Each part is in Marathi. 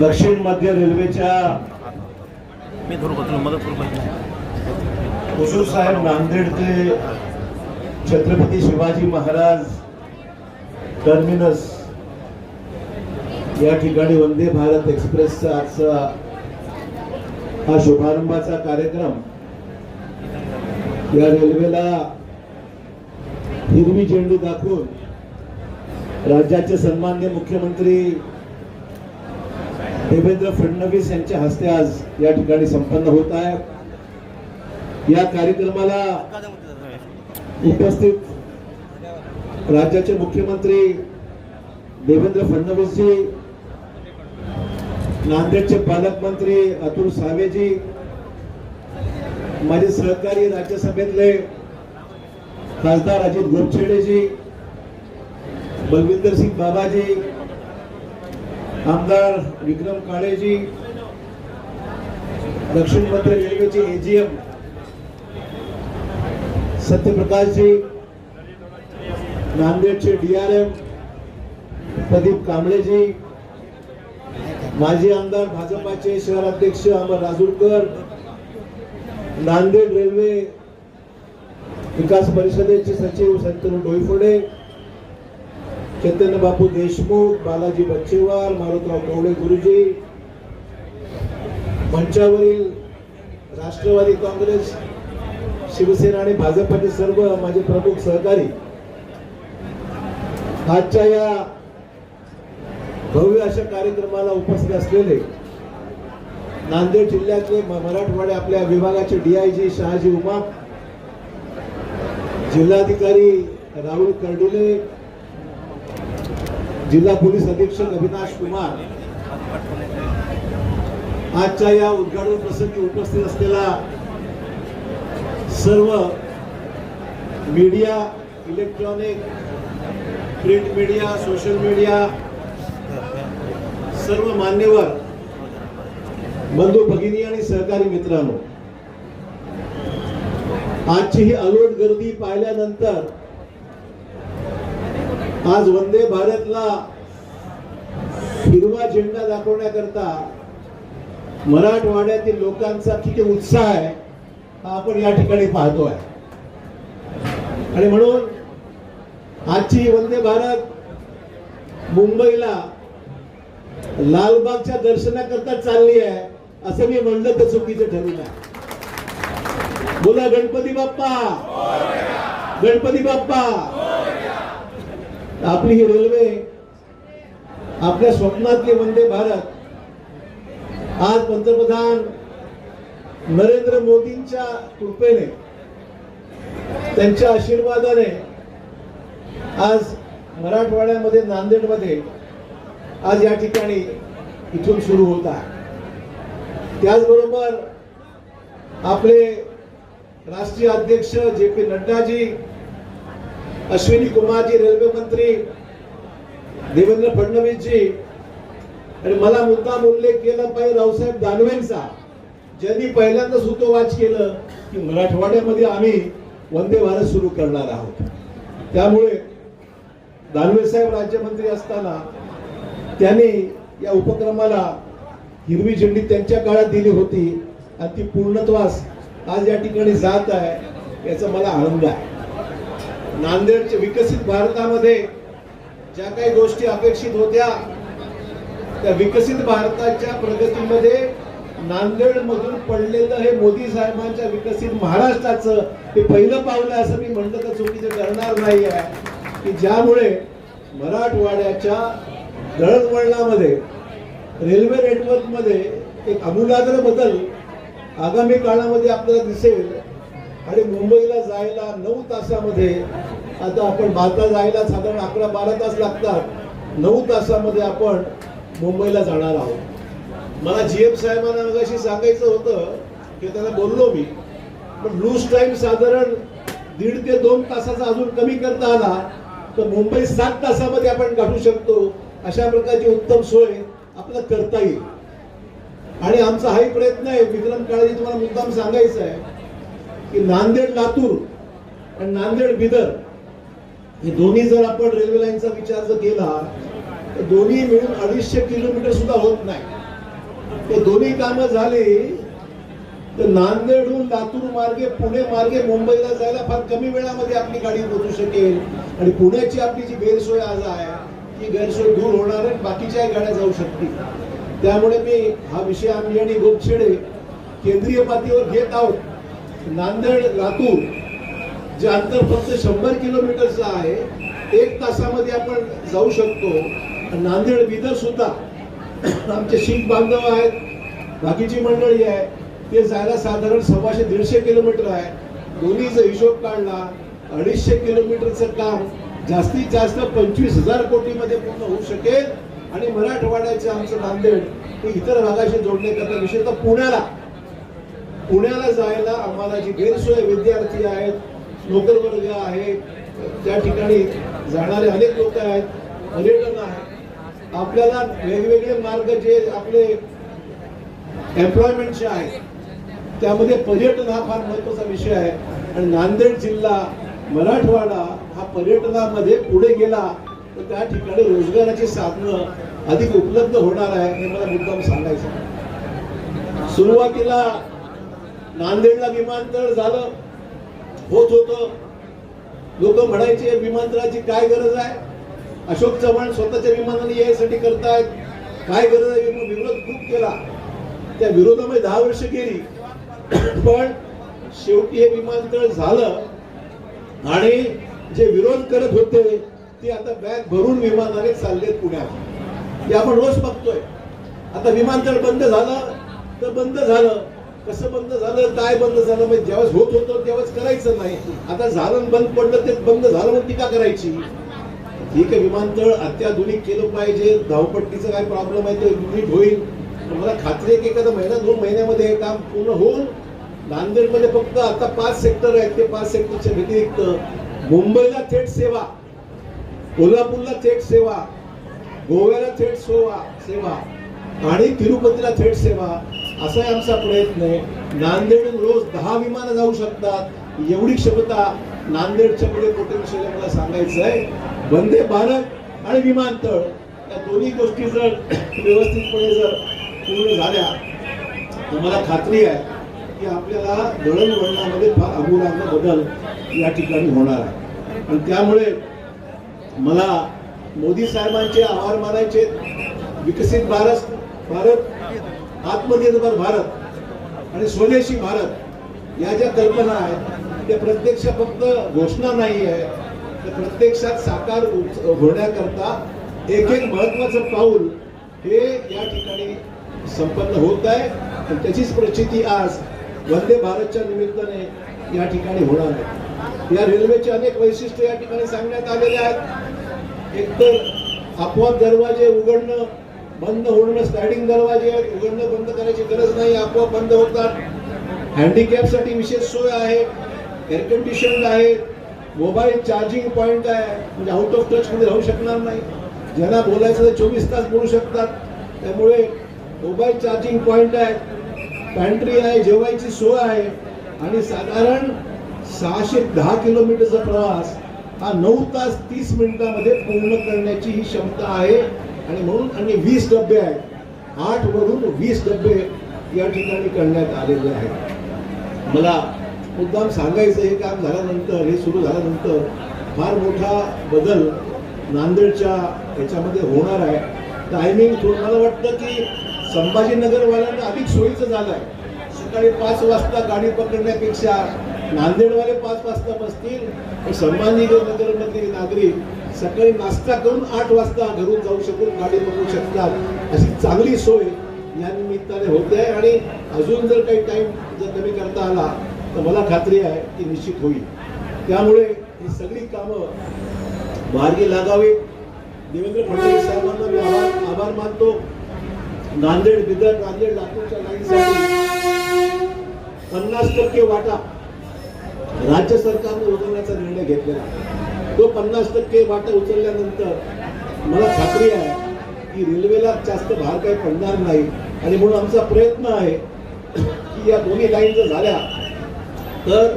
दक्षिण मध्य रेल्वेच्या हुजूर साहेब नांदेड ते छत्रपती शिवाजी महाराज टर्मिनस या ठिकाणी वंदे भारत एक्सप्रेसचा आजचा हा शुभारंभाचा कार्यक्रम या रेल्वेला हिरवी झेंडू दाखवून राज्याचे सन्मान्य मुख्यमंत्री देवेंद्र फडणवीस यांच्या हस्ते आज या ठिकाणी संपन्न होत आहे. या कार्यक्रमाला उपस्थित राज्याचे मुख्यमंत्री देवेंद्र फडणवीसजी नांदेडचे पालकमंत्री अतुल सावेजी माझे सहकारी राज्यसभेतले खासदार अजित गोपछेडेजी बलविंदर सिंग बाबाजी आमदार विक्रम काळेजी दक्षिण मध्य रेल्वेचे एजीएम सत्यप्रकाशजी नांदेडचे डीआरएम प्रदीप कांबळेजी माजी आमदार भाजपाचे शहर अध्यक्ष अमर राजूरकर नांदेड रेल्वे विकास परिषदेचे सचिव संतनू डोईफोडे चैतन्य बापू देशमुख बालाजी बच्चेवार मारुतराव कवडे गुरुजी मंचावरील राष्ट्रवादी काँग्रेस शिवसेना आणि भाजपचे सर्व माझे प्रमुख सहकारी आजच्या या भव्य अशा कार्यक्रमाला उपस्थित असलेले नांदेड जिल्ह्यातले मराठवाडे आपल्या विभागाचे डीआयजी शहाजी उमा जिल्हाधिकारी राहुल कर्डिले जिल्हा पोलीस अधीक्षक अविनाश कुमार. आजच्या या उद्घाटन प्रसंगी उपस्थित असलेला सर्व media electronic print media social media सर्व मान्यवर बंधू भगिनी आणि सहकारी मित्रांनो आजची ही अलोट गर्दी पाहिल्यानंतर आज वंदे भारतला हिरवा झेंडा दाखवण्याकरता मराठवाड्यातील लोकांचा किती उत्साह आहे हा आपण या ठिकाणी पाहतोय. आणि म्हणून आजची वंदे भारत मुंबईला लालबागच्या दर्शनाकरता चालली आहे असं मी म्हणलं तर चुकीचं ठरू नये बोला गणपती बाप्पा. गणपती बाप्पा. आपली ही रेल्वे आपल्या स्वप्नातली वंदे भारत. आज पंतप्रधान नरेंद्र मोदींच्या कृपेने त्यांच्या आशीर्वादाने आज मराठवाड्यामध्ये नांदेडमध्ये आज या ठिकाणी इथून सुरू होत आहे. त्याचबरोबर आपले राष्ट्रीय अध्यक्ष जे पी नड्डाजी अश्विनी कुमारजी रेल्वे मंत्री देवेंद्र फडणवीसजी आणि मला मुद्दाम उल्लेख केला पाहिजे रावसाहेब दानवेंचा ज्यांनी पहिल्यांदा सुतोवाच केलं की मराठवाड्यामध्ये आम्ही वंदे भारत सुरू करणार आहोत. त्यामुळे दानवे साहेब राज्यमंत्री असताना त्यांनी या उपक्रमाला हिरवी झेंडी त्यांच्या काळात दिली होती आणि ती पूर्णत्वास आज या ठिकाणी जात आहे याचा मला आनंद आहे. नांदेडच्या विकसित भारतामध्ये ज्या काही गोष्टी अपेक्षित होत्या त्या विकसित भारताच्या प्रगतीमध्ये नांदेड मधून पडलेलं हे मोदी साहेबांच्या विकसित महाराष्ट्राचं हे पहिलं पावलं असं मी म्हणलं तर चुकीचं करणार नाही आहे. की ज्यामुळे मराठवाड्याच्या दळणवळणामध्ये रेल्वे नेटवर्कमध्ये एक आमूलाग्र बदल आगामी काळामध्ये आपल्याला दिसेल आणि मुंबईला जायला नऊ तासामध्ये आता आपण भारतात जायला साधारण अकरा बारा तास लागतात. नऊ तासामध्ये आपण मुंबईला जाणार आहोत. मला जी एम साहेबांना मगाशी सांगायचं होतं की त्यांना बोललो मी. पण लूज टाइम साधारण दीड ते दोन तासाचा अजून कमी करता आला तर मुंबई सात तासामध्ये आपण गाठू शकतो अशा प्रकारची उत्तम सोय आपल्याला करता येईल. आणि आमचा हाही प्रयत्न आहे विक्रम काळजी तुम्हाला मुद्दाम सांगायचं आहे. की नांदेड लातूर आणि नांदेड बिदर हे दोन्ही जर आपण रेल्वे लाईनचा विचार जर केला तर दोन्ही मिळून अडीचशे किलोमीटर सुद्धा होत नाही. ते दोन्ही कामं झाली तर नांदेडहून लातूर मार्गे पुणे मार्गे मुंबईला जायला फार कमी वेळामध्ये आपली गाडी पोहोचू शकेल. आणि पुण्याची आपली जी गैरसोय आज आहे ती गैरसोय दूर होणार आहे बाकीच्याही गाड्या जाऊ शकतील. त्यामुळे मी हा विषय आम्ही आणि गोपछेडे केंद्रीय पातळीवर घेत आहोत. नांदेड लातूर जे अंतर फक्त शंभर किलोमीटरचं आहे एक तासामध्ये आपण जाऊ शकतो. नांदेड बिदर सुद्धा. आमचे शीख बांधव आहेत बाकीची मंडळी आहे ते जायला साधारण सव्वाशे दीडशे किलोमीटर आहे. दोन्हीचा हिशोब काढला अडीचशे किलोमीटरचं काम जास्तीत जास्त पंचवीस हजार कोटीमध्ये पूर्ण होऊ शकेल. आणि मराठवाड्याचे आमचं नांदेड हे इतर भागाशी जोडण्याकरता विशेषतः पुण्याला पुण्याला जायला आम्हाला जी गैरसोय विद्यार्थी आहेत नोकरवर्ग आहे त्या ठिकाणी जाणारे अनेक लोक आहेत पर्यटन आहे आपल्याला वेगवेगळे मार्ग जे आपले एम्प्लॉयमेंटचे आहेत त्यामध्ये पर्यटन हा फार महत्त्वाचा विषय आहे. आणि नांदेड जिल्हा मराठवाडा हा पर्यटनामध्ये पुढे गेला तर त्या ठिकाणी रोजगाराची साधनं अधिक उपलब्ध होणार आहे हे मला मुद्दाम सांगायचं सुरुवातीला नांदेडला विमानतळ झालं होत होतं. लोक म्हणायचे विमानतळाची काय गरज आहे? अशोक चव्हाण स्वतःच्या विमानाने यायसाठी करतायत. काय गरज आहे? विरोध खूप केला. त्या विरोधामध्ये दहा वर्ष गेली. पण शेवटी हे विमानतळ झालं आणि जे विरोध करत होते ते आता बॅग भरून विमानाने चाललेत पुण्यात ते आपण रोज बघतोय. आता विमानतळ बंद झालं तर बंद झालं. कसं बंद झालं काय बंद झालं म्हणजे ज्यावेळेस होत होतं तेव्हाच करायचं नाही. आता झालं बंद पडलं ते बंद झालं म्हणून टीका करायची. ठीक आहे विमानतळ अत्याधुनिक केलं पाहिजे धावपट्टीचा काय प्रॉब्लेम आहे ते नीट होईल. मला खात्री आहे की एखादा महिना दोन महिन्यामध्ये हे काम पूर्ण होऊन नांदेडमध्ये फक्त आता पाच सेक्टर आहेत ते पाच सेक्टरच्या व्यतिरिक्त मुंबईला थेट सेवा कोल्हापूरला थेट सेवा गोव्याला थेट सेवा सेवा आणि तिरुपतीला थेट सेवा असा आमचा प्रयत्न आहे. नांदेडून रोज दहा विमानं जाऊ शकतात. एवढी क्षमता नांदेडच्या पुढे पोटेन्शियल मला सांगायचं आहे. वंदे भारत आणि विमानतळ या दोन्ही गोष्टी जर व्यवस्थितपणे जर पूर्ण झाल्या तर मला खात्री आहे की आपल्याला दळणवळणामध्ये फार अमूलाग्र बदल या ठिकाणी होणार आहे. आणि त्यामुळे मला मोदी साहेबांचे आभार मानायचे. विकसित भारत भारत आत्मनिर्भर भारत आणि स्वदेशी भारत या ज्या कल्पना आहेत त्या प्रत्यक्ष फक्त घोषणा नाही आहे तर प्रत्यक्षात साकार होण्याकरता एक एक महत्वाचं पाऊल हे या ठिकाणी संपन्न होत आहे. आणि त्याचीच प्रचिती आज वंदे भारतच्या निमित्ताने या ठिकाणी होणार आहे. या रेल्वेचे अनेक वैशिष्ट्य या ठिकाणी सांगण्यात आलेले आहेत. एकतर आपोआप दरवाजे उघडणं बंद होणं स्लायडिंग दरवाजे आहेत उघडणं बंद करायची गरज नाही आपोआप बंद होतात. हँडिकॅपसाठी विशेष सोय आहे एअर कंडिशन आहे मोबाईल चार्जिंग पॉइंट आहे म्हणजे आउट ऑफ टच मध्ये राहू शकणार नाही. ज्यांना बोलायचं तर चोवीस तास बोलू शकतात. त्यामुळे मोबाईल चार्जिंग पॉइंट आहे पॅन्ट्री आहे जेवायची सोय आहे. आणि साधारण सहाशे दहा किलोमीटरचा प्रवास हा नऊ तास तीस मिनिटामध्ये पूर्ण करण्याची ही क्षमता आहे. आणि म्हणून आणि वीस डबे आहेत. आठवरून वीस डबे या ठिकाणी करण्यात आलेले आहेत. मला मुद्दाम सांगायचं हे काम झाल्यानंतर हे सुरू झाल्यानंतर फार मोठा बदल नांदेडच्या याच्यामध्ये होणार आहे. टायमिंग थोडं मला वाटतं की संभाजीनगरवाल्यांना अधिक सोयीचं झालं आहे. सकाळी पाच वाजता गाडी पकडण्यापेक्षा नांदेडवाले पाच वाजता बसतील. पण संभाजीनगरमधले नागरिक सकाळी नाश्ता करून आठ वाजता घरून जाऊ शकून गाडी बघू शकतात. अशी चांगली सोय या निमित्ताने होते आहे आणि अजून जर काही टाईम जर कमी करता आला तर मला खात्री आहे की निश्चित होईल. त्यामुळे ही सगळी कामं मार्गी लागावी. देवेंद्र फडणवीस साहेबांना मी आभार आभार मानतो. नांदेड बिदर नांदेड लातूरच्या लाईनसाठी पन्नास टक्के वाटा राज्य सरकारने उचलण्याचा निर्णय घेतलेला आहे. तो पन्नास टक्के वाटा उचलल्यानंतर मला खात्री आहे की रेल्वेला जास्त भार काही पडणार नाही. आणि म्हणून आमचा प्रयत्न आहे की या दोन्ही लाईन जर झाल्या तर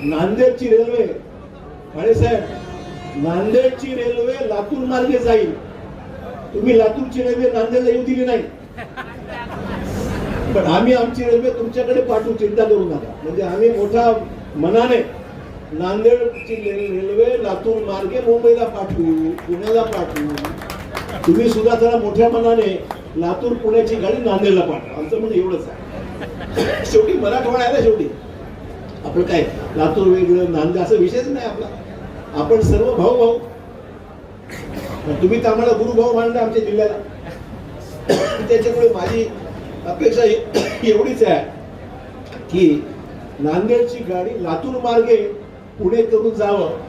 नांदेडची रेल्वे साहेब नांदेडची रेल्वे लातूर मार्गे जाईल. तुम्ही लातूरची रेल्वे नांदेडला येऊ दिली नाही. पण आम्ही आमची रेल्वे तुमच्याकडे पाठवू चिंता करू नका. म्हणजे आम्ही मोठा मनाने नांदेडची रेल्वे लातूर मार्गे मुंबईला पाठवू पुण्याला पाठवू. तुम्ही सुद्धा जरा मोठ्या मनाने लातूर पुण्याची गाडी नांदेडला पाठवा. आमचं म्हणजे एवढंच आहे. शेवटी मराठवाडा आहे ना शेवटी. आपलं काय लातूर वेगळं नांदेड असा विषयच नाही आपला. आपण सर्व भाऊ भाऊ. तुम्ही तर आम्हाला गुरुभाऊ मानले आमच्या जिल्ह्याला. त्याच्यामुळे माझी अपेक्षा एवढीच आहे की नांदेडची गाडी लातूर मार्गे पुढे करून जावं.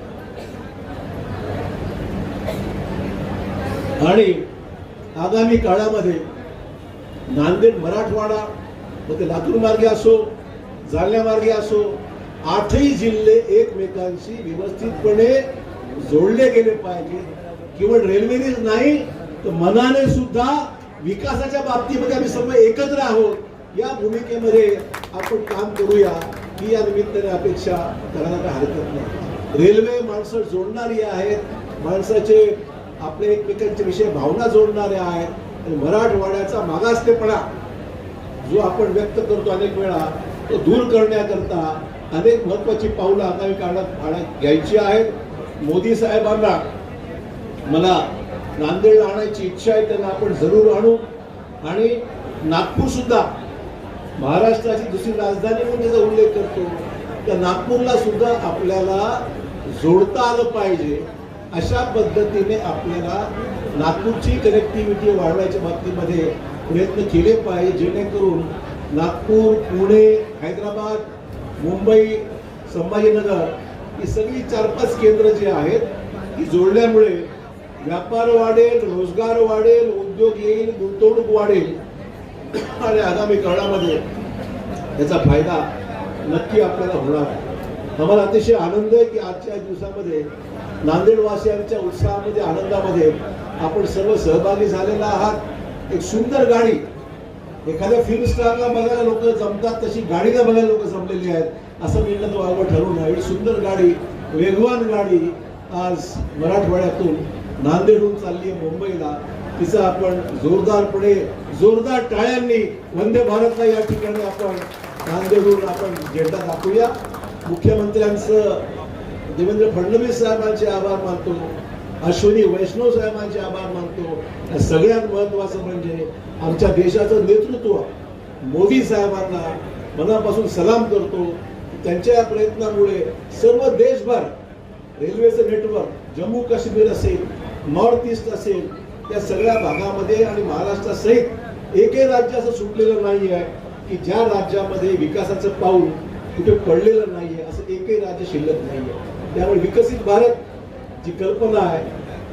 आणि आगामी काळामध्ये नांदेड मराठवाडा मग ते लातूर मार्गे असो जालन्या मार्गे असो आठही जिल्हे एकमेकांशी व्यवस्थितपणे जोडले गेले पाहिजे. केवळ रेल्वेनेच नाही तर मनाने सुद्धा विकासाच्या बाबतीमध्ये आम्ही सर्व एकत्र आहोत. या भूमिकेमध्ये आपण काम करूया. ही या निमित्ताने अपेक्षा करायला काही हरकत नाही. रेल्वे माणसं जोडणारी आहेत माणसाचे आपले एकमेकांचे विषयी भावना जोडणाऱ्या आहेत आणि मराठवाड्याचा मागासतेपणा जो आपण व्यक्त करतो अनेक वेळा तो दूर करण्याकरता अनेक महत्वाची पावलं आगामी काळात भाड्यात घ्यायची आहेत. मोदी साहेबांना मला नांदेडला आणायची इच्छा आहे त्यांना आपण जरूर आणू. आणि नागपूरसुद्धा महाराष्ट्राची दुसरी राजधानी म्हणून त्याचा उल्लेख करतो. तर नागपूरला सुद्धा आपल्याला जोडता आलं पाहिजे अशा पद्धतीने आपल्याला नागपूरची कनेक्टिव्हिटी वाढवायच्या बाबतीमध्ये प्रयत्न केले पाहिजे जेणेकरून नागपूर पुणे हैदराबाद मुंबई संभाजीनगर ही सगळी चार पाच केंद्र जी आहेत ती जोडल्यामुळे व्यापार वाढेल रोजगार वाढेल उद्योग येईल गुंतवणूक वाढेल. आणि आगामी काळामध्ये याचा फायदा नक्की आपल्याला होणार आहे. आम्हाला अतिशय आनंद आहे की आजच्या दिवसामध्ये नांदेडवासियांच्या उत्साहामध्ये आनंदामध्ये आपण सर्व सहभागी झालेला आहात. एक सुंदर गाडी एखाद्या फिल्म स्टारला बघायला लोक जमतात तशी गाडीला बघायला लोक जमलेली आहेत असं मी तो आवड ठरवून एवढी सुंदर गाडी वेगवान गाडी आज मराठवाड्यातून नांदेडहून चालली आहे मुंबईला. तिचा आपण जोरदारपणे जोरदार टाळ्यांनी वंदे भारतला या ठिकाणी आपण नांदेडून आपण झेंडा दाखवूया. मुख्यमंत्र्यांचं देवेंद्र फडणवीस साहेबांचे आभार मानतो अश्विनी वैष्णव साहेबांचे आभार मानतो. सगळ्यात महत्वाचं म्हणजे आमच्या देशाचं नेतृत्व मोदी साहेबांना मनापासून सलाम करतो. त्यांच्या या प्रयत्नामुळे सर्व देशभर रेल्वेचं नेटवर्क जम्मू काश्मीर असेल नॉर्थ ईस्ट असेल या सगळ्या भागामध्ये आणि महाराष्ट्रासहित एकही राज्य असं सुटलेलं नाही आहे की ज्या राज्यामध्ये विकासाचं पाऊल कुठे पडलेलं नाही आहे असं एकही राज्य शिल्लक नाही आहे त्यामुळे विकसित भारत जी कल्पना आहे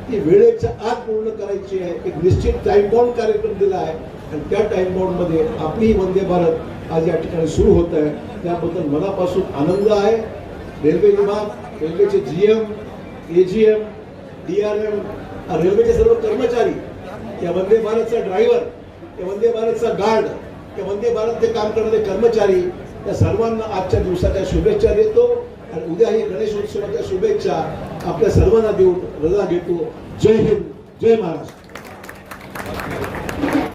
ती वेळेच्या आत पूर्ण करायची आहे. एक निश्चित टाइम बाउंड कार्यक्रम दिला आहे आणि त्या टाइम बाउंडमध्ये आपली वंदे भारत आज या ठिकाणी सुरू होत आहे. त्याबद्दल मनापासून आनंद आहे. रेल्वे विभाग रेल्वेचे G M A G M D R M रेल्वेचे सर्व कर्मचारी या वंदे भारतचा ड्रायव्हर या वंदे भारतचा गार्ड या वंदे भारतचे काम करणारे कर्मचारी या सर्वांना आजच्या दिवसाच्या शुभेच्छा देतो. आणि उद्या ही गणेश उत्सवाच्या शुभेच्छा आपल्या सर्वांना देऊन रजा घेतो. जय हिंद जय महाराष्ट्र.